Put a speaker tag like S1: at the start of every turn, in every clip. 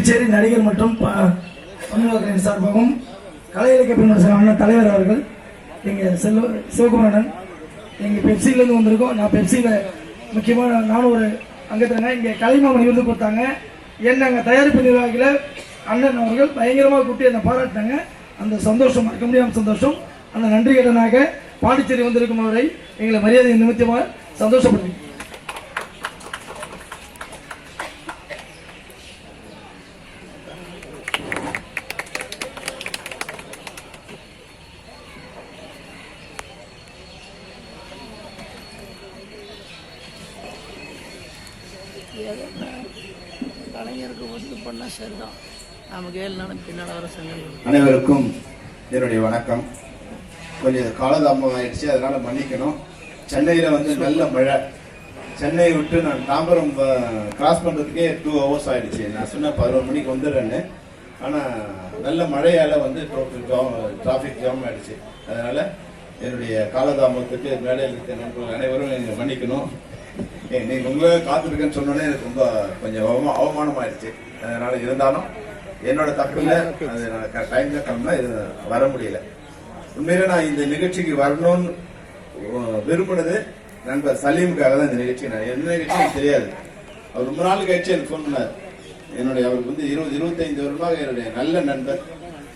S1: புதுச்சேரி நடிகர் மற்றும் ப- சார்பாகவும் கலை இலக்கிய பிரிவினர் அண்ணன் தலைவர் அவர்கள் எங்கள் செல்வ சிவகுமரன் எங்கள் பெப்சிலேருந்து வந்திருக்கோம். நான் பெப்சியில் முக்கியமாக நானும் ஒரு அங்கத்தினங்க இங்கே கலைமாமன் விருது கொடுத்தாங்க. என்ன அங்கே தயாரிப்பு நிர்வாகத்தில் அண்ணன் அவர்கள் பயங்கரமாக கூட்டி என்னை பாராட்டினாங்க. அந்த சந்தோஷம் மறக்க முடியாமல் சந்தோஷம். அந்த நன்றி கடனாக பாண்டிச்சேரி வந்திருக்கும் அவரை எங்களை மரியாதை நிமித்தமாக சந்தோஷப்படுத்தி
S2: ஒன்று பண்ணால் சரிதான். நமக்கு ஏழு நாளும் பின்னால் வர சங்கங்கள்
S3: அனைவருக்கும் என்னுடைய வணக்கம். கொஞ்சம் காலதாமதம் ஆயிடுச்சு அதனால மன்னிக்கணும். சென்னையில் வந்து நல்ல மழை. சென்னையை விட்டு நான் தாம்பரம் கிராஸ் பண்ணுறதுக்கே டூ ஹவர்ஸ் ஆயிடுச்சு. நான் சொன்ன பதினோரு மணிக்கு வந்துடுறேன்னு. ஆனால் நல்ல மழையால் வந்து டிராஃபிக் ஜாம் ஆயிடுச்சு. அதனால என்னுடைய காலதாமதத்துக்கு மேடையில் இருக்க நண்பர்கள் அனைவரும் என்னை மன்னிக்கணும். ஏய், நீங்க உங்களை காத்திருக்கேன்னு சொன்னோன்னே எனக்கு ரொம்ப கொஞ்சம் அவமா அவமானமாயிடுச்சு. அதனால இருந்தாலும் என்னோட தப்பு இல்லை அது டைம்ல கிளம்புனா இது வர முடியல. உண்மையில நான் இந்த நிகழ்ச்சிக்கு வரணும்னு உ- விரும்பினது நண்பர் சலீமுக்காக தான் இந்த நிகழ்ச்சி நான் என்ன நிகழ்ச்சி தெரியாது. அவர் ரொம்ப நாள் கழிச்சு எனக்கு ஃபோன் பண்ணார். என்னுடைய அவருக்கு வந்து இருபது இருபத்தைந்து வருடமாக என்னுடைய நல்ல நண்பர்.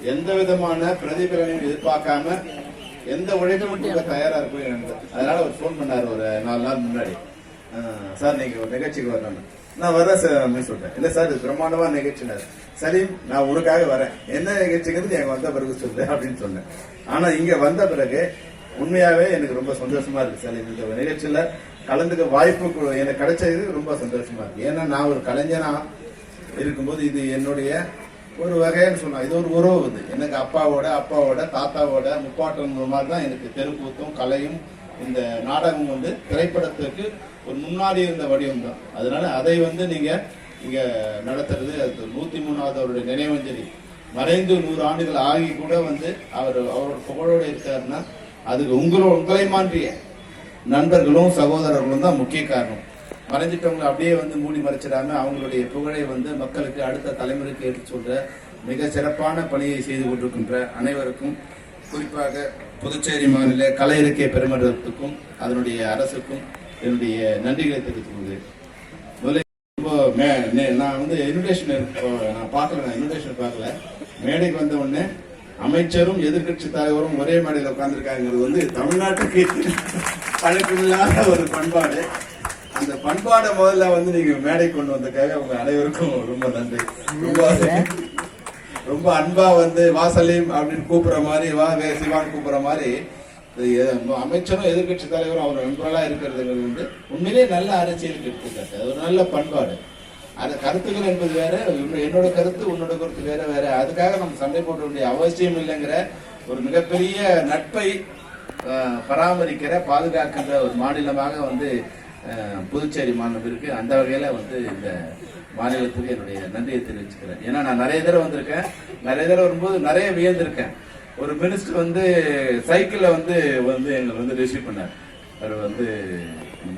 S3: எந்த விதமான பிரதிபலனையும் எதிர்பார்க்காம எந்த உழைப்பும் கொடுக்க தயாரா இருக்கும் என் நண்பர். அதனால அவர் ஃபோன் பண்ணார் ஒரு நாலு நாள் முன்னாடி. சார் நீங்க ஒரு நிகழ்ச்சிக்கு வரணும். நான் வரேன் சார் அப்படின்னு சொல்லிட்டேன் இல்ல சார் இது பிரம்மாண்டமா நிகழ்ச்சினார் சரி நான் உனக்காக வரேன். என்ன நிகழ்ச்சிங்கிறது எனக்கு வந்த பிறகு சொல்லு அப்படின்னு சொன்னேன். ஆனா இங்க வந்த பிறகு உண்மையாவே எனக்கு ரொம்ப சந்தோஷமா இருக்கு சலீம் இந்த நிகழ்ச்சியில கலந்துக்க வாய்ப்பு எனக்கு கிடைச்சது ரொம்ப சந்தோஷமா இருக்கு. ஏன்னா நான் ஒரு கலைஞனா இருக்கும்போது இது என்னுடைய ஒரு வகைன்னு சொல்லலாம் இது ஒரு உறவு இது. எனக்கு அப்பாவோட அப்பாவோட தாத்தாவோட முப்பாட்டம் மாதிரி தான் எனக்கு தெருக்கூத்தும் கலையும் இந்த நாடகம் வந்து திரைப்படத்துக்கு ஒரு முன்னாடி இருந்த வடிவம் தான். அதனால அதை வந்து நீங்க இங்க நடத்துறது அது நூத்தி மூணாவது அவருடைய நினைவஞ்சலி மறைந்து நூறு ஆண்டுகள் ஆகி கூட வந்து அவர் அவரோட புகழோட இருக்காருன்னா அதுக்கு உங்களோட உங்களை மாற்றிய நண்பர்களும் சகோதரர்களும் தான் முக்கிய காரணம். மறைஞ்சிட்டவங்களை அப்படியே வந்து மூடி மறைச்சிடாம அவங்களுடைய புகழை வந்து மக்களுக்கு அடுத்த தலைமுறைக்கு எடுத்து சொல்ற மிக சிறப்பான பணியை செய்து கொண்டிருக்கின்ற அனைவருக்கும் குறிப்பாக புதுச்சேரி மாநில கலை இலக்கிய பெருமன்றத்துக்கும் அதனுடைய அரசுக்கும் என்னுடைய நன்றிகளை தெரிவித்துக் கொள்கிறேன். முதல்ல மே- நே- நான் வந்து இன்விடேஷன் நான் பார்க்கல நான் இன்விடேஷன் பார்க்கல. மேடைக்கு வந்த உடனே அமைச்சரும் எதிர்க்கட்சி தலைவரும் ஒரே மேடையில் உட்கார்ந்துருக்காங்கிறது வந்து தமிழ்நாட்டுக்கு பழக்கமில்லாத ஒரு பண்பாடு. அந்த பண்பாடை முதல்ல வந்து நீங்க மேடை கொண்டு வந்ததுக்காக உங்க அனைவருக்கும் ரொம்ப நன்றி. ரொம்ப அன்பா வந்து வாசலையும் அப்படின்னு கூப்பிடுற மாதிரி வா வே சிவான் கூப்பிடுற மாதிரி அமைச்சரும் எதிர்க்கட்சி தலைவரும் அவர் நண்பர்களா இருக்கிறது வந்து உண்மையிலேயே நல்ல அரசியலுக்கு எடுத்துக்காட்டு. அது ஒரு நல்ல பண்பாடு. அது கருத்துக்கள் என்பது வேற என்னோட கருத்து உன்னோட கருத்து வேற வேற. அதுக்காக நம்ம சண்டை போட வேண்டிய அவசியம் இல்லைங்கிற ஒரு மிகப்பெரிய நட்பை பராமரிக்கிற பாதுகாக்கின்ற ஒரு மாநிலமாக வந்து புதுச்சேரி மாநிலம் இருக்கு. அந்த வகையில வந்து இந்த மாநிலத்துக்கு என்னுடைய நன்றியை தெரிவிச்சுக்கிறேன். ஏன்னா நான் நிறைய தடவை வந்திருக்கேன். நிறைய தடவை வரும்போது நிறைய வியந்திருக்கேன். ஒரு மினிஸ்டர் வந்து சைக்கிளில் வந்து வந்து எங்களை வந்து ரிசீவ் பண்ணார். அவர் வந்து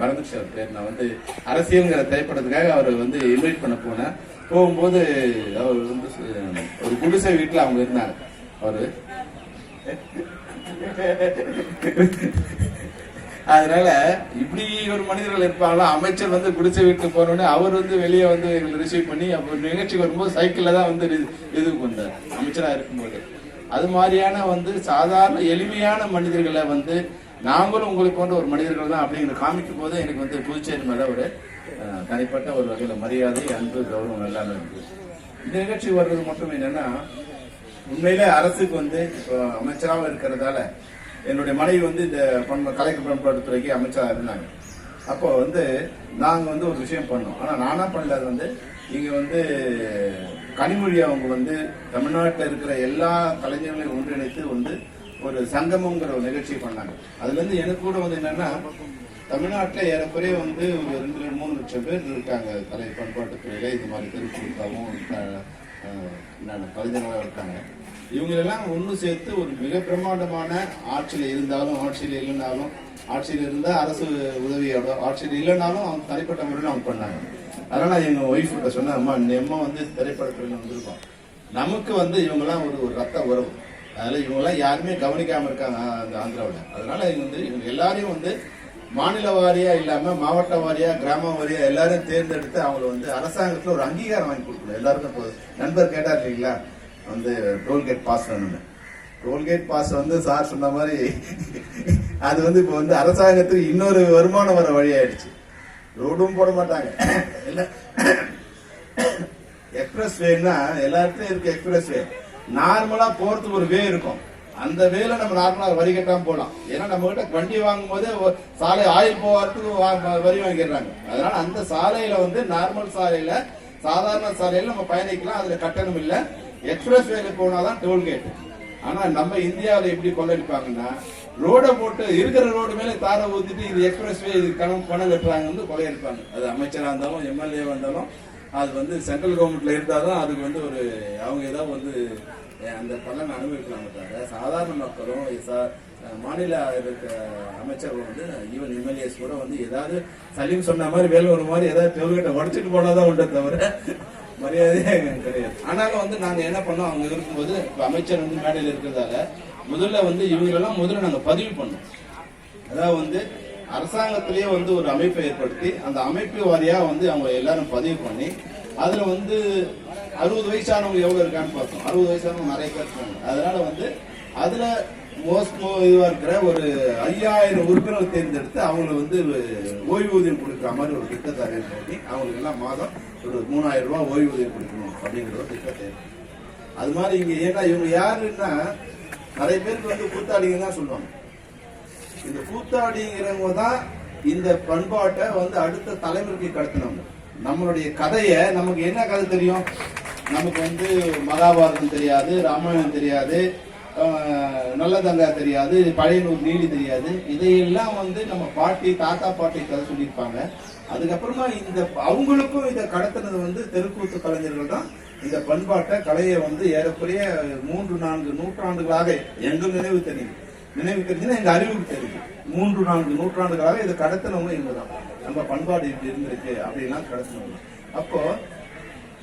S3: மறந்துச்சு அவர் பேர். நான் வந்து அரசியல்ங்கிற திரைப்படத்துக்காக அவர் வந்து இன்வைட் பண்ண போனேன். போகும்போது அவர் வந்து ஒரு குடிசை வீட்டில் அவங்க இருந்தாங்க. அவர் அதனால இப்படி ஒரு மனிதர்கள் இருப்பாங்களா? அமைச்சர் வந்து குடிசை வீட்டுக்கு போனோடனே அவர் வந்து வெளியே வந்து எங்களை ரிசீவ் பண்ணி அப்போ நிகழ்ச்சி வரும்போது சைக்கிள்ல தான் வந்து இது பண்ணார் அமைச்சராக இருக்கும்போது. அது மாதிரியான வந்து சாதாரண எளிமையான மனிதர்களை வந்து நாங்களும் உங்களை போன்ற ஒரு மனிதர்கள் தான் அப்படிங்கிற காமிக்கும் போது எனக்கு வந்து புதுச்சேரி மேல ஒரு தனிப்பட்ட ஒரு வகையில மரியாதை அன்பு கௌரவம் எல்லாமே இருக்கு இந்த நிகழ்ச்சி வர்றது மட்டும் என்னன்னா உண்மையிலே அரசுக்கு வந்து இப்போ அமைச்சராக இருக்கிறதால என்னுடைய மனைவி வந்து இந்த பண்ப கலைக்கு பண்பாட்டுத்துறைக்கு அமைச்சராக இருந்தாங்க. அப்போ வந்து நாங்கள் வந்து ஒரு விஷயம் பண்ணோம். ஆனால் நானாக பண்ணல. அது வந்து இங்கே வந்து கனிமொழி அவங்க வந்து தமிழ்நாட்டில் இருக்கிற எல்லா கலைஞர்களையும் ஒன்றிணைத்து வந்து ஒரு சங்கமங்கிற ஒரு நிகழ்ச்சி பண்ணாங்க. அதுலேருந்து எனக்கு கூட வந்து என்னன்னா தமிழ்நாட்டில் ஏறக்குறைய வந்து ஒரு ரெண்டு ரெண்டு மூணு லட்சம் பேர் இருக்காங்க. கலை பண்பாட்டுத்துறையில் இது மாதிரி திருப்பூருக்காகவும் என்னென்ன கலைஞர்களாக இருக்காங்க. இவங்களெல்லாம் ஒன்று சேர்த்து ஒரு மிக பிரம்மாண்டமான ஆட்சியில் இருந்தாலும் ஆட்சியில் இல்லைனாலும் ஆட்சியில் இருந்தால் அரசு உதவியோட ஆட்சியில் இல்லைனாலும் அவங்க தனிப்பட்ட முறையில் அவங்க பண்ணாங்க. அதனால எங்கள் ஒய்ஃப் கிட்ட சொன்னேன் அம்மா இந்த அம்மா வந்து திரைப்படத்துறையில் வந்திருக்கோம். நமக்கு வந்து இவங்கெல்லாம் ஒரு ஒரு ரத்த உறவு. அதில் இவங்கெல்லாம் யாருமே கவனிக்காமல் இருக்காங்க அந்த ஆந்திராவில். அதனால இவங்க வந்து இவங்க எல்லாரையும் வந்து மாநில வாரியா இல்லாம மாவட்ட வாரியா கிராம வாரியா எல்லாரும் தேர்ந்தெடுத்து அவங்களை வந்து அரசாங்கத்துல ஒரு அங்கீகாரம் வாங்கி கொடுக்கணும். எல்லாருக்கும் நண்பர் கேட்டார் இல்லைங்களா? வந்து டோல்கேட் பாஸ் வேணும்னு. டோல்கேட் பாஸ் வந்து சார் சொன்ன மாதிரி அது வந்து இப்போ வந்து அரசாங்கத்துக்கு இன்னொரு வருமானம் வர வழி ஆயிடுச்சு. ரோடும் போட மாட்டாங்க. இல்லை எக்ஸ்பிரஸ் வேன்னா எல்லா இடத்துலயும் இருக்கு எக்ஸ்பிரஸ் வே நார்மலா போறதுக்கு ஒரு வே இருக்கும். அந்த வேல நம்ம நார்மலா வரி கட்டாம போலாம். ஏன்னா நம்ம கிட்ட வண்டி வாங்கும் போதே சாலை ஆயில் போகிறதுக்கு வரி வாங்கிடுறாங்க. அதனால அந்த சாலையில வந்து நார்மல் சாலையில சாதாரண சாலையில நம்ம பயணிக்கலாம். அதுல கட்டணம் இல்லை. எக்ஸ்பிரஸ் வேல போனாதான் டோல்கேட் ஆனா நம்ம இந்தியாவில் எப்படி கொள்ளடிப்பாங்கன்னா ரோட போட்டு இருக்கிற ரோடு மேல தாரை ஊத்திட்டு இது எக்ஸ்பிரஸ் வே இது கணம் பணம் கட்டுறாங்க வந்து கொள்ளையடிப்பாங்க. அது அமைச்சரா இருந்தாலும் எம்எல்ஏ வந்தாலும் அது வந்து சென்ட்ரல் கவர்மெண்ட்ல இருந்தாதான் அதுக்கு வந்து ஒரு அவங்க ஏதாவது வந்து அந்த பலன் அனுபவிக்கலாமே தவிர சாதாரண மக்களும் மாநில இருக்க அமைச்சர்கள் வந்து ஈவன் எம்எல்ஏஸ் கூட வந்து ஏதாவது சலீம் சொன்ன மாதிரி வேலை ஒரு மாதிரி ஏதாவது டோல்கேட்டை உடச்சிட்டு போனாதான் உண்டே தவிர மரியாதையே எங்களுக்கு கிடையாது ஆனாலும் வந்து நாங்க என்ன பண்ணோம் அவங்க இருக்கும்போது இப்போ அமைச்சர் வந்து மேடையில் இருக்கிறதால முதல்ல வந்து இவங்களெல்லாம் முதல்ல நாங்க பதிவு பண்ணோம். அதாவது வந்து அரசாங்கத்திலேயே வந்து ஒரு அமைப்பை ஏற்படுத்தி அந்த அமைப்பு வாரியா வந்து அவங்க எல்லாரும் பதிவு பண்ணி அதுல வந்து அறுபது வயசானவங்க எவ்வளவு இருக்கான்னு பார்த்தோம். அறுபது வயசானவங்க நிறைய பேர் இருக்காங்க. அதனால வந்து அதுல மோஸ்ட் இதுவா இருக்கிற ஒரு ஐயாயிரம் உறுப்பினர்கள் தேர்ந்தெடுத்து அவங்கள வந்து ஓய்வூதியம் கொடுக்குற மாதிரி ஒரு திட்டத்தை அரேஞ்ச் பண்ணி அவங்களுக்கு எல்லாம் மாதம் ஒரு மூணாயிரம் ரூபாய் ஓய்வூதியம் கொடுக்கணும் அப்படிங்கிற ஒரு திட்டத்தை. அது மாதிரி இங்க ஏன்னா இவங்க யாருன்னா நிறைய பேருக்கு வந்து கூத்தாடிங்க தான் சொல்லுவாங்க. இந்த கூத்தாடிங்கிறவங்க தான் இந்த பண்பாட்டை வந்து அடுத்த தலைமுறைக்கு கடத்தினவங்க. நம்மளுடைய கதையை நமக்கு என்ன கதை தெரியும்? நமக்கு வந்து மகாபாரதம் தெரியாது ராமாயணம் தெரியாது நல்லதங்கா தெரியாது பழையனூர் நீலி தெரியாது. இதையெல்லாம் வந்து நம்ம பாட்டி தாத்தா பாட்டி கதை சொல்லியிருப்பாங்க. அதுக்கப்புறமா இந்த அவங்களுக்கும் இதை கடத்தினது வந்து தெருக்கூத்து கலைஞர்கள் தான். இந்த பண்பாட்டை கலையை வந்து ஏறக்குறைய மூன்று நான்கு நூற்றாண்டுகளாக எங்கள் நினைவு தெரியும் நினைவு தெரிஞ்சுன்னா எங்கள் அறிவுக்கு தெரியும் மூன்று நான்கு நூற்றாண்டுகளாக இதை கடத்தினவங்க இவங்க தான். நம்ம பண்பாடு இப்படி இருந்திருக்கு அப்படிலாம் கடத்தினவங்க. அப்போ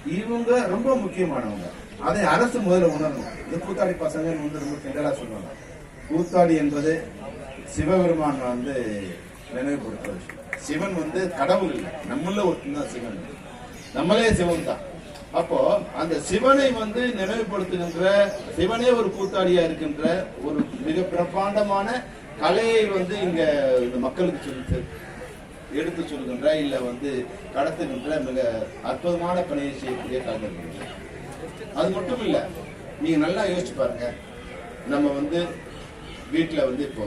S3: இவங்க ரொம்ப முக்கியமானவங்க. அதை அரசு முதல்ல உணரணும். இந்த கூத்தாடி பசங்க வந்து ரொம்ப கிண்டலா சொல்லுவாங்க. கூத்தாடி என்பது சிவபெருமான் வந்து நினைவுபடுத்துற விஷயம். சிவன் வந்து கடவுள் இல்லை. நம்மள ஒருத்தன் தான் சிவன். நம்மளே சிவன் தான் அப்போ அந்த சிவனை வந்து நினைவுபடுத்துகின்ற சிவனே ஒரு கூத்தாடியா இருக்கின்ற ஒரு மிக பிரம்மாண்டமான கலையை வந்து இங்க இந்த மக்களுக்கு சொல்லி எடுத்து சொல்கின்ற இல்ல வந்து கடத்துகின்ற மிக அற்புதமான பணியை செய்யக்கூடிய கலைஞர்கள் அது மட்டும் இல்ல நீங்க நல்லா யோசிச்சு பாருங்க. நம்ம வந்து வீட்டில் வந்து இப்போ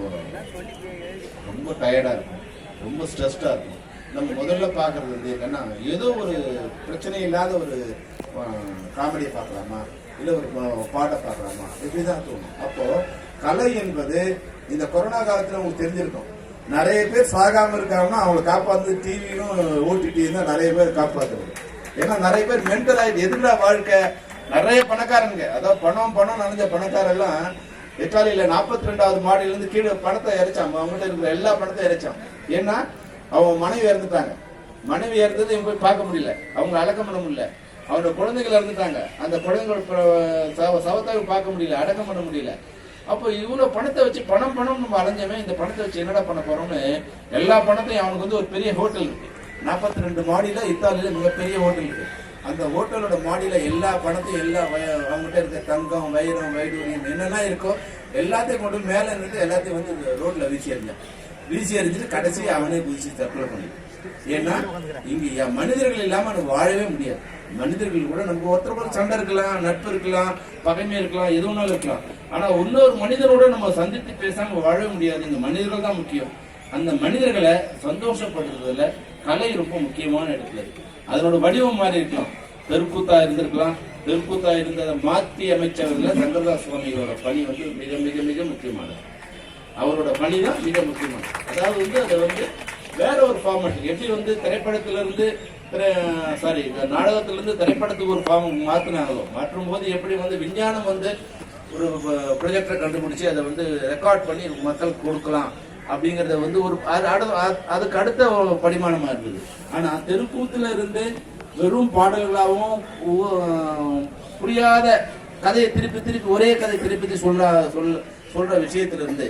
S3: ரொம்ப டயர்டா இருக்கும். ரொம்ப ஸ்ட்ரெஸ்டா இருக்கும். நம்ம முதல்ல பார்க்கறது வந்து என்னன்னா ஏதோ ஒரு பிரச்சனை இல்லாத ஒரு காமெடியை பார்க்கலாமா? இல்லை ஒரு பாட்டை பார்க்கலாமா? இப்படிதான் தோணும். அப்போ கலை என்பது இந்த கொரோனா காலத்தில் உங்களுக்கு தெரிஞ்சிருக்கும். நிறைய பேர் சாகாம இருக்காங்கன்னா அவங்களை காப்பாத்து டிவியும் ஓடிடியும் தான் நிறைய பேர் காப்பாத்துறது. ஏன்னா நிறைய பேர் மென்டல் ஆயிட்டு எதுடா வாழ்க்கை நிறைய பணக்காரங்க. அதாவது பணம் பணம் நிறைஞ்ச பணக்காரெல்லாம் இத்தாலியில நாற்பத்தி ரெண்டாவது மாடியில இருந்து கீழே பணத்தை இறைச்சான். அவங்ககிட்ட இருக்கிற எல்லா பணத்தையும் இறைச்சான். ஏன்னா அவன் மனைவி இறந்துட்டாங்க. மனைவி இறந்தது இவங்க போய் பார்க்க முடியல. அவங்க அடக்கம் பண்ண முடியல. அவனோட குழந்தைகள் இறந்துட்டாங்க. அந்த குழந்தைகள் ப- சவ- சவத்தை பார்க்க முடியல. அடக்கம் பண்ண முடியல. அப்போ இவ்வளவு பணத்தை வச்சு பணம் பணம் நம்ம அலைஞ்சவன் இந்த பணத்தை வச்சு என்னடா பண்ண போறோம்னு எல்லா பணத்தையும் அவனுக்கு வந்து ஒரு பெரிய ஹோட்டல் இருக்கு. நாற்பத்தி ரெண்டு மாடியில இத்தாலியில மிகப்பெரிய ஹோட்டல் இருக்கு. அந்த ஹோட்டலோட மாடியில எல்லா பணத்தையும் எல்லா வய- அவங்ககிட்ட இருக்க தங்கம் வைரம் வைடூரியம் என்னெல்லாம் இருக்கோ எல்லாத்தையும் கொண்டு மேல இருந்து எல்லாத்தையும் வந்து ரோட்ல வீசி எறிஞ்சான். வீசி எறிஞ்சிட்டு கடைசி அவனே குதிச்சு தற்கொலை பண்ணி ஏன்னா இங்க மனிதர்கள் இல்லாம நம்ம வாழவே முடியாது. மனிதர்கள் கூட நம்ம ஒருத்தர் கூட சண்டை இருக்கலாம் நட்பு இருக்கலாம் பகைமை இருக்கலாம் எது வேணாலும் இருக்கலாம். ஆனா இன்னொரு மனிதரோட நம்ம சந்தித்து பேசாம வாழவே முடியாது. இந்த மனிதர்கள் தான் முக்கியம். அந்த மனிதர்களை சந்தோஷப்படுறதுல கலை ரொம்ப முக்கியமான இடத்துல இருக்கு. அதனோட வடிவம் மாறி இருக்கலாம். தெருக்கூத்தா இருந்திருக்கலாம். தெருக்கூத்தா இருந்ததை மாற்றி அமைச்சவர்கள சங்கரதாஸ் சுவாமிகளோட பணி வந்து மிக மிக மிக முக்கியமானது. அவரோட பணி தான் மிக முக்கியமானது. அதாவது வந்து அதை வந்து வேற ஒரு ஃபார்மேட் எப்படி வந்து திரைப்படத்திலிருந்து சாரி நாடகத்திலிருந்து திரைப்படத்துக்கு ஒரு ஃபார்ம் மாற்றினாங்களோ மாற்றும் போது எப்படி வந்து விஞ்ஞானம் வந்து ஒரு ப்ரொஜெக்டரை கண்டுபிடிச்சி அதை வந்து ரெக்கார்ட் பண்ணி மக்களுக்கு கொடுக்கலாம் அப்படிங்கறத வந்து ஒரு அதுக்கு அடுத்த ஒரு படிமானமா இருந்தது. ஆனா தெருக்கூத்துல இருந்து வெறும் பாடல்களாகவும் புரியாத கதையை திருப்பி திருப்பி ஒரே கதை திருப்பி சொல்ற சொல் சொல்ற விஷயத்திலிருந்து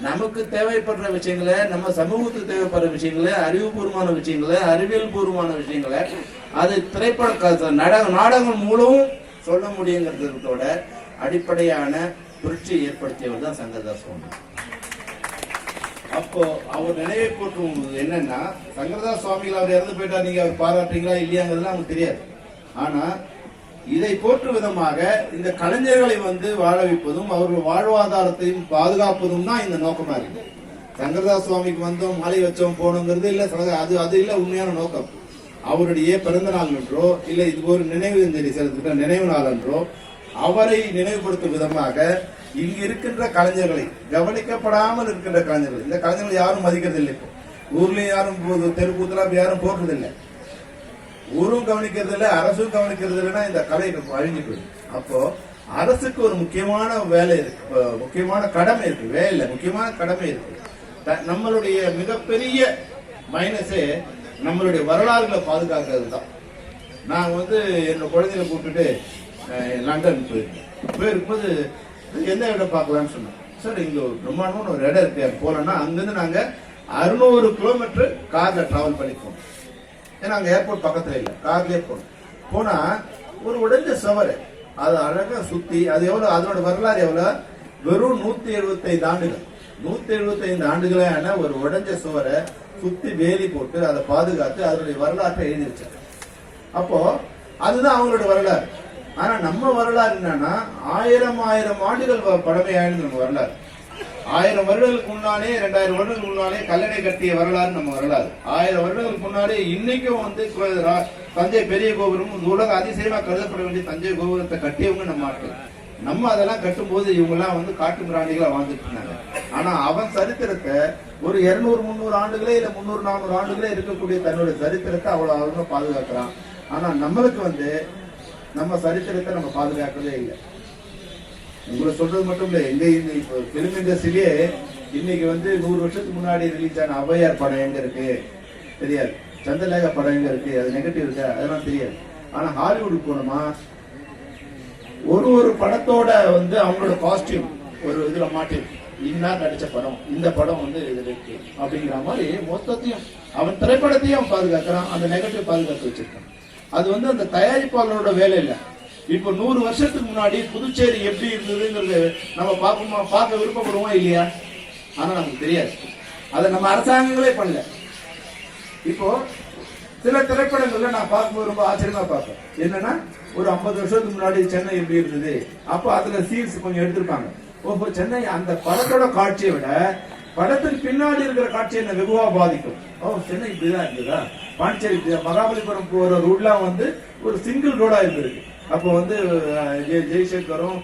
S3: நமக்கு தேவைப்படுற விஷயங்களை நம்ம சமூகத்துக்கு தேவைப்படுற விஷயங்களை அறிவுபூர்வமான விஷயங்களை அறிவியல் பூர்வமான விஷயங்களை அது திரைப்பட க- நாடக நாடகம் மூலம் சொல்ல முடியுங்கிறதோட அடிப்படையான புரட்சி ஏற்படுத்தியவர் தான் சங்கரதாஸ் சுவாமி. அப்போ அவர் நினைவை போற்றும் என்னன்னா சங்கரதாஸ் சுவாமிகள் அவர் இறந்து போயிட்டா நீங்க அவர் பாராட்டுறீங்களா இல்லையாங்கிறதுலாம் அவங்களுக்கு தெரியாது. ஆனா இதை போற்று விதமாக இந்த கலைஞர்களை வந்து வாழ வைப்பதும் அவர்கள் வாழ்வாதாரத்தையும் பாதுகாப்பதும் தான் இந்த நோக்கமா இருக்கு. சங்கரதாஸ் சுவாமிக்கு வந்தோம் மாலை வச்சோம் போனோங்கிறது இல்ல அது அது இல்ல உண்மையான நோக்கம். அவருடைய பிறந்த நாள் என்றோ இல்ல இது ஒரு நினைவு அஞ்சலி செலுத்துகிற நினைவு நாள் என்றோ அவரை நினைவுபடுத்தும் விதமாக இங்கு இருக்கின்ற கலைஞர்களை கவனிக்கப்படாமல் இருக்கின்ற கலைஞர்கள் இந்த கலைஞர்கள் யாரும் மதிக்கிறது இல்லை இப்போ. ஊர்லயும் யாரும் தெருக்கூத்தலாம் அப்படி யாரும் போடுறதில்லை. ஊரும் கவனிக்கிறது இல்லை அரசும் கவனிக்கிறது இல்லைன்னா இந்த கலை அழிஞ்சு போயிடும். அப்போ அரசுக்கு ஒரு முக்கியமான வேலை இருக்கு. முக்கியமான கடமை இருக்கு. வேலை முக்கியமான கடமை இருக்கு. த- நம்மளுடைய மிகப்பெரிய மைனஸே நம்மளுடைய வரலாறுகளை பாதுகாக்கிறது தான். நான் வந்து என்னோட குழந்தைகளை கூப்பிட்டுட்டு லண்டன் போயிருக்கேன். போயிருக்கும்போது எந்த இடம் பார்க்கலாம்னு சொன்னேன். சார் இங்க ஒரு பிரம்மாண்டமான ஒரு இடம் இருக்கு. போகலன்னா போனோம்னா அங்கிருந்து நாங்க அறுநூறு கிலோமீட்டர் கார்ல டிராவல் பண்ணிப்போம். ஏன்னா அங்க ஏர்போர்ட் பக்கத்துல இல்ல. கார்லயே போனோம் போனா ஒரு உடைஞ்ச சவறு அது அழகா சுத்தி அது எவ்வளவு அதனோட வரலாறு எவ்வளவு? வெறும் நூத்தி எழுபத்தைந்து ஆண்டுகள். நூத்தி எழுபத்தைந்து ஆண்டுகளான ஒரு உடைஞ்ச சுவரை சுத்தி வேலி போட்டு அதை பாதுகாத்து அதனுடைய வரலாற்றை எழுதி வச்சாங்க அப்போ அதுதான் அவங்களோட வரலாறு. ஆனா நம்ம வரலாறு என்னன்னா ஆயிரம் ஆயிரம் ஆண்டுகள் வ- நம்ம வரலாறு. ஆயிரம் வருடங்களுக்கு முன்னாலே ரெண்டாயிரம் வருடங்களுக்கு முன்னாலே கல்லணை கட்டிய வரலாறு நம்ம வரலாறு. ஆயிரம் வருடங்களுக்கு முன்னாலே இன்னைக்கும் வந்து தஞ்சை பெரிய கோபுரம் இந்த உலக அதிசயமா கருதப்பட வேண்டிய தஞ்சை கோபுரத்தை கட்டியவங்க நம்ம ஆட்கள். நம்ம அதெல்லாம் கட்டும்போது இவங்க எல்லாம் வந்து காட்டு பிராணிகளா வாழ்ந்துட்டு இருந்தாங்க. ஆனா அவன் சரித்திரத்தை ஒரு இருநூறு முந்நூறு ஆண்டுகளே இல்ல முந்நூறு நானூறு ஆண்டுகளே இருக்கக்கூடிய தன்னுடைய சரித்திரத்தை அவ்வளவு அவங்க பாதுகாக்கிறான். ஆனா நம்மளுக்கு வந்து நம்ம சரித்திரத்தை நம்ம பாதுகாக்கவே இல்லை. உங்களை சொல்றது மட்டும் இல்ல எங்க இந்த இப்போ பிலிம் இண்டஸ்ட்ரியிலே இன்னைக்கு வந்து நூறு வருஷத்துக்கு முன்னாடி ரிலீஸ் ஆன அபயார் படம் எங்க இருக்கு? தெரியாது. சந்திரலேகா படம் எங்க இருக்கு? அது நெகட்டிவ் இருக்கா? அதெல்லாம் தெரியாது. ஆனா ஹாலிவுட் போனோமா? ஒரு ஒரு படத்தோட வந்து அவங்களோட காஸ்டியூம் ஒரு இதுல மாட்டி இன்னா நடிச்ச படம் இந்த படம் வந்து இதுல இருக்கு. அப்படிங்கிற மாதிரி மொத்தத்தையும் அவன் திரைப்படத்தையும் பாதுகாக்கிறான். அந்த நெகட்டிவ் பாதுகாத்து வச்சிருக்கான். அது வந்து அந்த தயாரிப்பாளரோட வேலை இல்ல. இப்போ நூறு வருஷத்துக்கு முன்னாடி புதுச்சேரி எப்படி இருந்ததுங்கிறது நம்ம பார்ப்போமா? பார்க்க விருப்பப்படுவோமா இல்லையா? ஆனா நமக்கு தெரியாது. அதை நம்ம அரசாங்கங்களே பண்ணல. இப்போ சில திரைப்படங்கள்ல நான் பார்க்கும்போது ரொம்ப ஆச்சரியமா பார்ப்பேன். என்னன்னா ஒரு 50 வருஷத்துக்கு முன்னாடி சென்னை எப்படி இருந்தது? அப்போ அதுல சீன்ஸ் கொஞ்சம் எடுத்திருப்பாங்க. ஓஹோ சென்னை அந்த படத்தோட காட்சியை விட படத்துக்கு பின்னாடி இருக்கிற காட்சி என்ன வெகுவா பாதிக்கும். ஓ சென்னை இப்படிதான் இருந்ததா? பாண்டிச்சேரி மகாபலிபுரம் போற ரூட்லாம் வந்து ஒரு சிங்கிள் ரோடா இருந்திருக்கு. அப்போ வந்து ஜெய்- ஜெய்சங்கரும்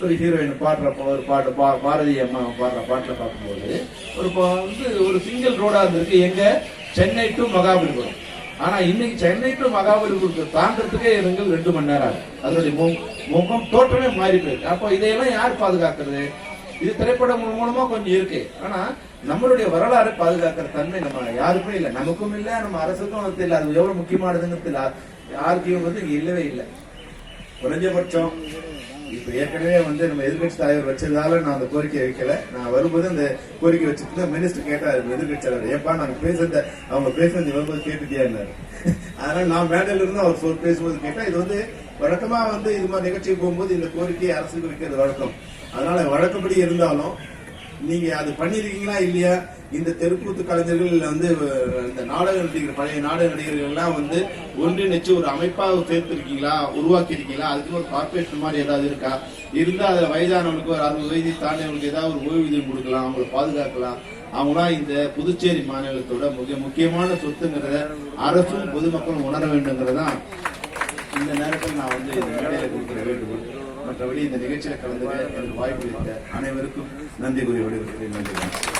S3: ஒரு ஹீரோயின் பாடுறப்போ ஒரு பாட்டு பா பாரதி அம்மா பாடுற பாட்டில் பார்க்கும்போது ஒரு பா- வந்து ஒரு சிங்கிள் ரோடாக இருந்திருக்கு எங்கே? சென்னை டு மகாபலிபுரம். ஆனால் இன்னைக்கு சென்னை டு மகாபலிபுரத்தை தாண்டறதுக்கே எங்கள் ரெண்டு மணி நேரம் ஆகும் அதனுடைய மு- முகம் தோற்றமே மாறி போயிருக்கு. அப்போ இதையெல்லாம் யார் பாதுகாக்கிறது? இது திரைப்படம் மூலமாக கொஞ்சம் இருக்கு. ஆனால் நம்மளுடைய வரலாறை பாதுகாக்கிற தன்மை நம்ம யாருக்குமே இல்லை. நமக்கும் இல்லை நம்ம அரசுக்கும் அது இல்லை அது எவ்வளோ முக்கியமானதுன்னு தெரியல. யாருக்கையும் வந்து இங்க இல்லவே இல்லை. குறைஞ்சபட்சம் இப்ப ஏற்கனவே வந்து நம்ம எதிர்கட்சி தலைவர் வச்சதால நான் அந்த கோரிக்கையை வைக்கல. நான் வரும்போது அந்த கோரிக்கை வச்சுட்டு மினிஸ்டர் கேட்டாரு எதிர்கட்சி தலைவர். ஏப்பா நாங்க பேசுறத அவங்க பேசுறது வரும்போது கேட்டுட்டியாரு அதனால நான் மேடையில இருந்து அவர் சொல் பேசும்போது கேட்டா இது வந்து வழக்கமா வந்து இது மாதிரி நிகழ்ச்சிக்கு போகும்போது இந்த கோரிக்கையை அரசுக்கு வைக்கிறது வழக்கம். அதனால வழக்கப்படி இருந்தாலும் நீங்க அது பண்ணிருக்கீங்களா இல்லையா? இந்த தெருக்கூத்து கலைஞர்கள் வந்து இந்த நாடக நடிகர் பழைய நாடக நடிகர்கள் எல்லாம் வந்து ஒன்றிணைச்சு ஒரு அமைப்பாக சேர்த்திருக்கீங்களா? உருவாக்கியிருக்கீங்களா? அதுக்கு ஒரு கார்பரேஷன் மாதிரி ஏதாவது இருக்கா? இருந்தா அதுல வயதானவங்களுக்கு ஒரு அறுபது வயது தாண்டியவங்களுக்கு ஏதாவது ஒரு ஓய்வூதியம் கொடுக்கலாம் அவங்களை பாதுகாக்கலாம். அவங்களாம் இந்த புதுச்சேரி மாநிலத்தோட மிக முக்கியமான சொத்துங்கிறத அரசும் பொதுமக்களும் உணர வேண்டுங்கிறதான் இந்த நேரத்தில் நான் வந்து இந்த மேடையில கொடுக்குற வேண்டுகோள். மற்றபடி இந்த நிகழ்ச்சியில் கலந்து எனக்கு வாய்ப்பு இருக்க அனைவருக்கும் நன்றி கூறி விடுகிறேன் நன்றி.